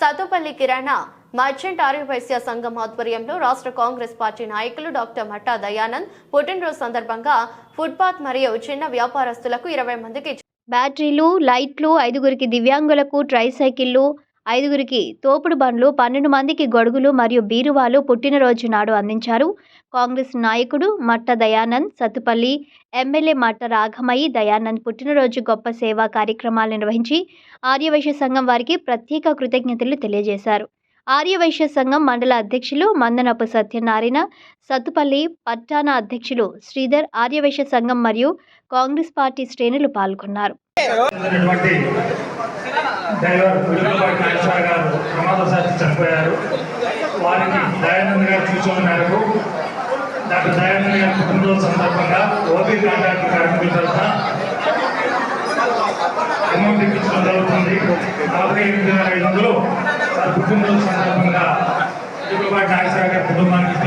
సతుపల్లి కిరాణా merchant Aryavysya సంఘం ఆధ్వర్యంలో రాష్ట్ర కాంగ్రెస్ పార్టీ నాయకులు డాక్టర్ మట్టా దయానంద్ పుట్టినరోజు సందర్భంగా ఫుట్పాత్ మరియు చిన్న వ్యాపారస్తులకు ఇరవై మందికి బ్యాటరీలు లైట్లు ఐదుగురికి దివ్యాంగులకు ట్రైసైకిళ్ళు ఐదుగురికి తోపుడు బండ్లు పన్నెండు మందికి గొడుగులు మరియు బీరువాలు పుట్టినరోజు నాడు అందించారు. కాంగ్రెస్ నాయకుడు మట్ట దయానంద్ సత్తుపల్లి ఎమ్మెల్యే మట్ట రాఘమయ్యి దయానంద్ పుట్టినరోజు గొప్ప సేవా కార్యక్రమాలు నిర్వహించి ఆర్యవైశ్య సంఘం వారికి ప్రత్యేక కృతజ్ఞతలు తెలియజేశారు. ఆర్యవైశ్య సంఘం మండల అధ్యక్షులు మందనపు సత్యనారాయణ సత్తుపల్లి పట్టాణ అధ్యక్షులు శ్రీధర్ ఆర్యవైశ్య సంఘం మరియు కాంగ్రెస్ పార్టీ శ్రేణులు పాల్గొన్నారు. బాలసాచి చనిపోయారు. వారికి దయానంద్ గారు సూచన మేరకు డాక్టర్ దయానంద్ గారి పుట్టినరోజు సందర్భంగా ఓపీ కాంట్రాక్ట్ కార్మికుల తరఫున అమౌంట్ ఇప్పించడం జరుగుతుంది. నలభై ఎనిమిది వేల ఐదు వందలు వారి పుట్టినరోజు సందర్భంగా ఉల్లిపాటి నాగేశ్వర గారి కుటుంబానికి